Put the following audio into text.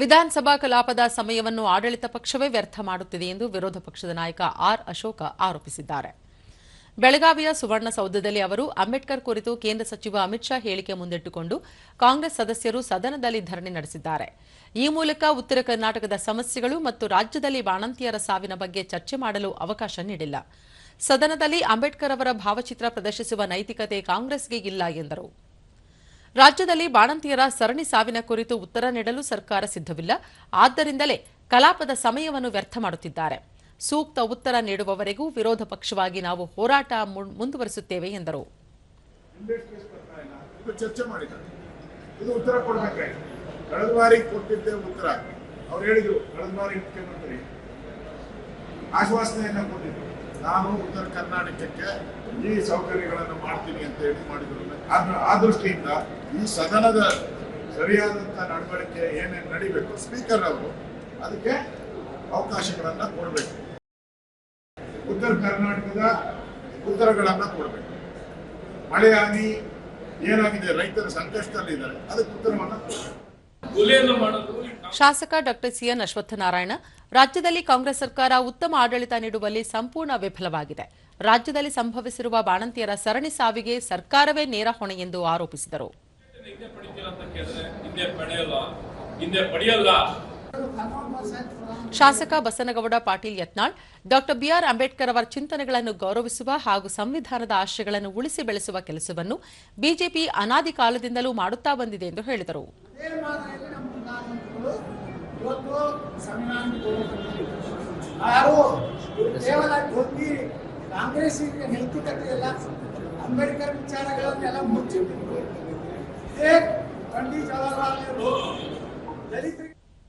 ವಿಧಾನಸಭಾ ಕಲಾಪದ ಸಮಯವನ್ನು ಆಡಳಿತ ಪಕ್ಷವೇ ವ್ಯರ್ಥ ಮಾಡುತ್ತಿದೆ ಎಂದು ವಿರೋಧ ಪಕ್ಷದ ನಾಯಕ ಆರ್ ಅಶೋಕ ಆರೋಪಿಸಿದ್ದಾರೆ. ಬೆಳಗಾವಿಯ ಸುವರ್ಣಸೌಧದಲ್ಲಿ ಅವರು ಅಂಬೇಡ್ಕರ್ ಕುರಿತು ಕೇಂದ್ರ ಸಚಿವ ಅಮಿತ್ ಶಾ ಹೇಳಿಕೆ ಮುಂದಿಟ್ಟುಕೊಂಡು ಕಾಂಗ್ರೆಸ್ ಸದಸ್ಯರು ಸದನದಲ್ಲಿ ಧರಣಿ ನಡೆಸಿದ್ದಾರೆ. ಈ ಮೂಲಕ ಉತ್ತರ ಕರ್ನಾಟಕದ ಸಮಸ್ಯೆಗಳು ಮತ್ತು ರಾಜ್ಯದಲ್ಲಿ ಬಾಣಂತಿಯರ ಸಾವಿನ ಬಗ್ಗೆ ಚರ್ಚೆ ಮಾಡಲು ಅವಕಾಶ ನೀಡಿಲ್ಲ. ಸದನದಲ್ಲಿ ಅಂಬೇಡ್ಕರ್ ಅವರ ಭಾವಚಿತ್ರ ಪ್ರದರ್ಶಿಸುವ ನೈತಿಕತೆ ಕಾಂಗ್ರೆಸ್ಗೆ ಇಲ್ಲ ಎಂದರು. ರಾಜ್ಯದಲ್ಲಿ ಬಾಣಂತಿಯರ ಸರಣಿ ಸಾವಿನ ಕುರಿತು ಉತ್ತರ ನೀಡಲು ಸರ್ಕಾರ ಸಿದ್ಧವಿಲ್ಲ. ಆದ್ದರಿಂದಲೇ ಕಲಾಪದ ಸಮಯವನ್ನು ವ್ಯರ್ಥ ಮಾಡುತ್ತಿದ್ದಾರೆ. ಸೂಕ್ತ ಉತ್ತರ ನೀಡುವವರೆಗೂ ವಿರೋಧ ಪಕ್ಷವಾಗಿ ನಾವು ಹೋರಾಟ ಮುಂದುವರಿಸುತ್ತೇವೆ ಎಂದರು. ಆಶ್ವಾಸನೆಯನ್ನು ಕೊಟ್ಟಿದ್ರು. ನಾನು ಉತ್ತರ ಕರ್ನಾಟಕಕ್ಕೆ ಈ ಸೌಕರ್ಯಗಳನ್ನು ಮಾಡ್ತೀನಿ ಅಂತ ಹೇಳಿ ಮಾಡಿದ್ರು. ಆ ದೃಷ್ಟಿಯಿಂದ ಈ ಸದನದ ಸರಿಯಾದಂತ ನಡವಳಿಕೆ ಏನೇನು ನಡಿಬೇಕು ಸ್ಪೀಕರ್ ಅವರು ಅದಕ್ಕೆ ಅವಕಾಶಗಳನ್ನು ಕೊಡಬೇಕು. ಉತ್ತರ ಕರ್ನಾಟಕದ ಉತ್ತರಗಳನ್ನ ಕೊಡಬೇಕು. ಮಳೆ ಹಾನಿ ಏನಾಗಿದೆ ರೈತರ ಸಂಕಷ್ಟದಲ್ಲಿದ್ದಾರೆ ಅದಕ್ಕೆ ಉತ್ತರವನ್ನ ಕೊಡಬೇಕು. ಮಾಡೋದು ಶಾಸಕ ಡಾಕ್ಟರ್ ಸಿಎನ್ ಅಶ್ವತ್ಥನಾರಾಯಣ ರಾಜ್ಯದಲ್ಲಿ ಕಾಂಗ್ರೆಸ್ ಸರ್ಕಾರ ಉತ್ತಮ ಆಡಳಿತ ನೀಡುವಲ್ಲಿ ಸಂಪೂರ್ಣ ವಿಫಲವಾಗಿದೆ. ರಾಜ್ಯದಲ್ಲಿ ಸಂಭವಿಸಿರುವ ಬಾಣಂತಿಯರ ಸರಣಿ ಸಾವಿಗೆ ಸರ್ಕಾರವೇ ನೇರ ಹೊಣೆ ಎಂದು ಆರೋಪಿಸಿದರು. ಹಿಂದೆ ಪಡಿತೀರಾ ಅಂತ ಕೇಳಿದ್ರೆ ಹಿಂದೆ ಪಡೆಯಲ್ಲ ಹಿಂದೆ ಪಡೆಯಲ್ಲ. ಶಾಸಕ Basanagouda Patil Yatnal doctor B R Ambedkar ಅವರ ಚಿಂತನೆಗಳನ್ನು ಗೌರವಿಸುವ ಹಾಗೂ ಸಂವಿಧಾನದ ಆಶಯಗಳನ್ನು ಉಳಿಸಿ ಬೆಳೆಸುವ ಕೆಲಸವನ್ನು ಬಿಜೆಪಿ ಅನಾದಿ ಕಾಲದಿಂದಲೂ ಮಾಡುತ್ತಾ ಬಂದಿದೆ ಎಂದು ಹೇಳಿದರು. ಅಂಬೇಡ್ಕರ್ ವಿಚಾರಗಳನ್ನೆಲ್ಲ ಮುಚ್ಚಿಟ್ಟಿದ್ರು एक ठंडी चला रहा है।